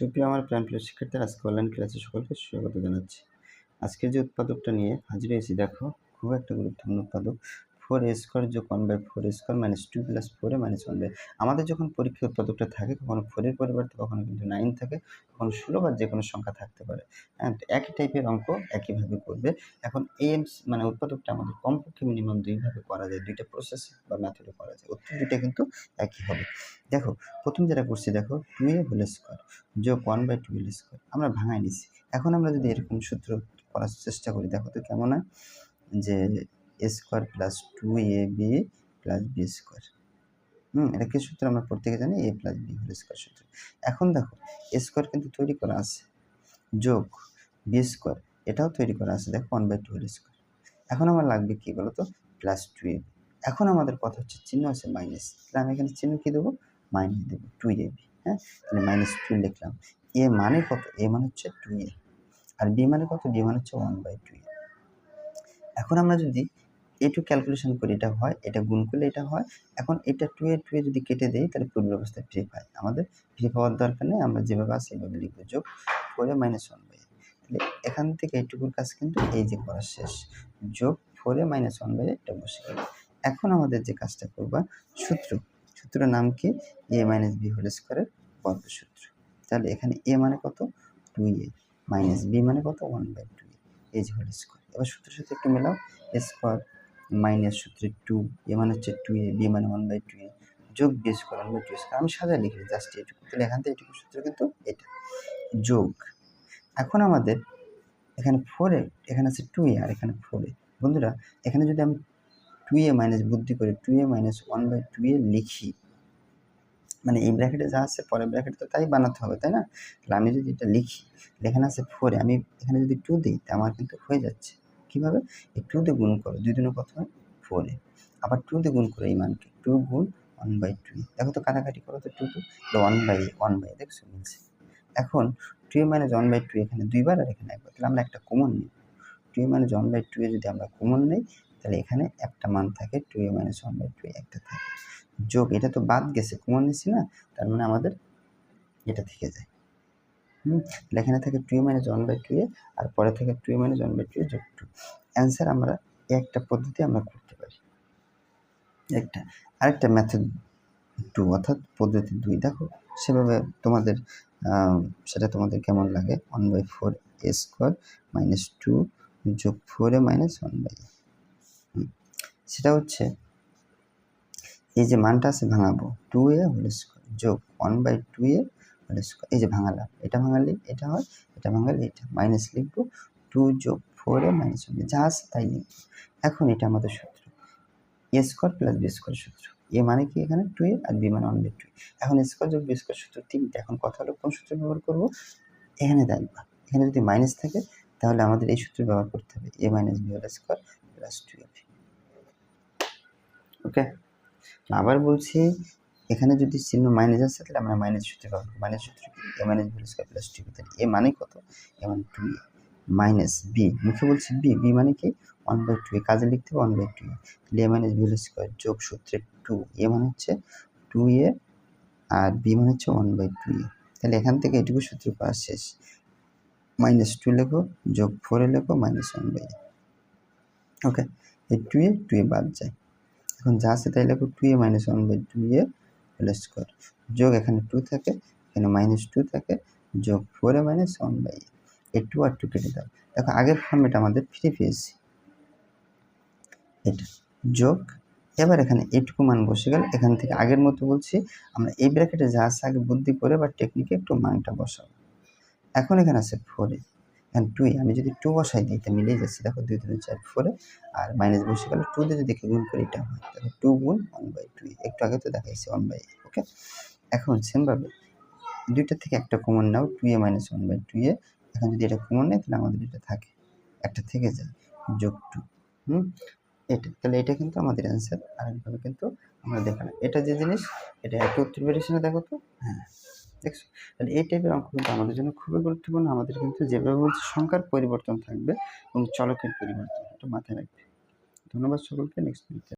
সুপ্রিয় আমার প্রাণপ্রিয় শিক্ষার্থীরা আজকে অনলাইন ক্লাসে সকলকে স্বাগত জানাচ্ছি। আজকের যে উৎপাদকটা নিয়ে হাজির হয়েছি, দেখো, খুব একটা গুরুত্বপূর্ণ উৎপাদক ফোর এ স্কোয়ার যোগ one by four square minus two plus ফোরে মাইনাস ওয়ান বাই আমাদের যখন পরীক্ষা উৎপাদকটা থাকে, কখনো ফোরের পরিবর্তে, কখনো কিন্তু নাইন থাকে, কখনো ষোলো বা যে কোনো সংখ্যা থাকতে পারে। হ্যাঁ তো একই টাইপের অঙ্ক একইভাবে করবে। এখন এই মানে উৎপাদকটা আমাদের কমপক্ষে মিনিমাম দুইভাবে করা যায়, দুইটা প্রসেস বা মেথডে করা যায় উত্তর দুইটা কিন্তু একই হবে। দেখো, প্রথম যেটা করছি, দেখো টু এ হোল স্কোয়ার যোগ one by two whole square আমরা ভাঙাই নিছি। এখন আমরা যদি এরকম সূত্র করার চেষ্টা করি, দেখো তো কেমন হয়? যে a square plus two a b plus b square. হুম, এটা কি সূত্র? আমরা প্রত্যেকে জানি a plus b whole square সূত্র। এখন দেখো, এ স্কোয়ার কিন্তু তৈরি করা আছে। যোগ বি স্কোয়ার, এটাও তৈরি করা আছে। দেখো one by two whole square এখন আমার লাগবে কী বলো তো প্লাস টু এ এখন আমাদের কথা হচ্ছে চিহ্ন আছে মাইনাস তাহলে আমি এখানে চিহ্ন কী দেবো? মাইনাস দেবো টু এ বি হ্যাঁ তাহলে মাইনাস টু লিখলাম। এ মানে কত? এ মানে হচ্ছে টু এ আর বি মানে কত? বি মানে হচ্ছে ওয়ান বাই টু এ এখন আমরা যদি এটু ক্যালকুলেশন করি এটা হয়, এটা গুণ করলে এটা হয়। এখন এটা টু এ টু এ যদি কেটে দেই, তাহলে পূর্ব অবস্থায় ফ্রি পাই। আমাদের ফ্রি পাওয়ার দরকার নেই, আমরা যেভাবে আছে সেভাবে লিখব। যোগ ফোরে মাইনাস ওয়ান বাই তাহলে এখান থেকে এইটুকুর কাজ কিন্তু এই যে করা শেষ। যোগ ফোরে মাইনাস ওয়ান বাই এটা বসে গেল। এখন আমাদের যে কাজটা করবা, সূত্র। সূত্রের নাম কি? এ মাইনাস বি হোল স্কোয়ারের বর্গ সূত্র। তাহলে এখানে এ মানে কত? টু এ মাইনাস বি মানে কত? ওয়ান বাই টু এ এই যে হোল স্কোয়ার এবার সূত্রের সাথে একটু মেলাও স্কোয়ার মাইনাস সূত্রে টু এ মানে হচ্ছে টু এ বি মানে ওয়ান বাই টু এ যোগ b square one by two square আমি সাজা লিখি জাস্ট এটুকু তাহলে এখান থেকে এটুকু সূত্র কিন্তু এটা। যোগ। এখন আমাদের এখানে ফোরে এখানে আছে টু এ আর এখানে ফোর এ বন্ধুরা, এখানে যদি আমি টু এ মাইনাস বুদ্ধি করে two a minus one by two a লিখি মানে এই ব্র্যাকেটে যা আছে, পরের ব্র্যাকেটে তো তাই বানাতে হবে, তাই না? তাহলে আমি যদি এটা লিখি এখানে আছে ফোরে আমি এখানে যদি টু দিই, তা আমার কিন্তু হয়ে যাচ্ছে। কীভাবে? এই টু দিয়ে গুণ করো। দুই দিনের কত হয়? ফোরে আবার টু দিয়ে গুণ করো এই মানকে। টু গুণ ওয়ান বাই টু দেখো তো কাটাকাটি করো তো two two one by one by দেখছ? মিলছে। এখন two minus one by two এখানে দুইবার আর এখানে একবার। তাহলে আমরা একটা কমন নিই। Two minus one by two a যদি আমরা কমন নিই, তাহলে এখানে একটা মান থাকে two a minus one by two একটা থাকে। যোগ, এটা তো বাদ গেছে। কমন নিচ্ছি না? তার মানে আমাদের এটা থেকে যায়। হুম এখানে থাকে two minus one by two a আর পরে থেকে two minus one by two a যোগ টু অ্যান্সার আমরা একটা পদ্ধতি আমরা করতে পারি। একটা, আরেকটা মেথড টু অর্থাৎ পদ্ধতি দুই। দেখো, সেভাবে তোমাদের সেটা তোমাদের কেমন লাগে? One by four a square minus two যোগ four a minus one by সেটা হচ্ছে এই যে মানটা আছে ভাঙাবো। টু এ হোল স্কোয়ার যোগ one by two a whole এই যে ভাঙালাম, এটা ভাঙালি, এটা হয়, এটা ভাঙালি, এটা মাইনাস লিখব টু যোগ ফোর মাইনাস ওয়ান যা আছে তাই লিখব। এখন এটা আমাদের সূত্র a square plus b square সূত্র এ মানে কি এখানে টু এ আর বি মানে ওয়ান বাই টু এখন স্কোয়ার যোগ বি স্কোয়ার সূত্র তিনটে, এখন কথা হলো কোন সূত্র ব্যবহার করব? এখানে দেখবা এখানে যদি মাইনাস থাকে, তাহলে আমাদের এই সূত্র ব্যবহার করতে হবে a minus b whole square plus two a okay আবার বলছি এখানে যদি চিহ্ন মাইনাস আছে, তাহলে আমরা মাইনাস সূত্র করব। মাইনাস সূত্র কি? A minus b square plus two তাহলে এ মানে কত? এ মানে টু এ মাইনাস বি মুখে বলছি বি বি মানে কি? ওয়ান বাই টু এ কাজে লিখতে হবে ওয়ান বাই টু এ তাহলে এ মাইনাস বি স্কোয়ার যোগ সূত্রে টু এ মানে হচ্ছে টু এ আর বি মানে হচ্ছে ওয়ান বাই টু এ তাহলে এখান থেকে এটুকু সূত্র পাওয়া শেষ। মাইনাস টু লেখো, যোগ ফোরে লেখো minus one by a okay এই টু এ টু এ বাদ যায়। এখন যা আছে তাই লেখো two a minus one by two a whole square যোগ এখানে টু থাকে, এখানে মাইনাস টু থাকে, যোগ four a minus one by a two R two কেটে দাও। দেখো, আগের ফর্মেট আমাদের ফ্রি পেয়েছি। এটা যোগ, এবার এখানে এইটুকু মান বসে গেল। এখান থেকে আগের মতো বলছি, আমরা এই ব্র্যাকেটে যা আছে আগে বুদ্ধি করে বা টেকনিকে একটু মানটা বসাবো। এখন এখানে আছে ফোরে এখানে টুই আমি যদি টু বসাই দিই, এটা মিলেই যাচ্ছে, দেখো দুই দুই চার ফোরে আর মাইনাস বসে গেলে টু দিয়ে যদি গুণ করি, এটা হয় তাহলে টু গুণ ওয়ান বাই টু একটু আগে তো দেখাইছি ওয়ান বাই ওকে এখন সেমভাবে দুইটা থেকে একটা common now two a minus one by two a. এখন যদি এটা কমন নেয় তাহলে আমাদের এটা থাকে, একটা থেকে যায়, যোগ টু হুম? এটা, তাহলে এটা কিন্তু আমাদের অ্যান্সার আরেকভাবে কিন্তু আমরা দেখালাম। এটা যে জিনিস, এটা একটু উত্তর বেরিয়েছে না দেখো তো? হ্যাঁ। দেখছ? তাহলে এই টাইপের অঙ্ক কিন্তু আমাদের জন্য খুবই গুরুত্বপূর্ণ। আমাদের কিন্তু যেভাবে বলছে সংখ্যার পরিবর্তন থাকবে এবং চলকের পরিবর্তন। এটা মাথায় রাখবে। ধন্যবাদ সকলকে। নেক্সট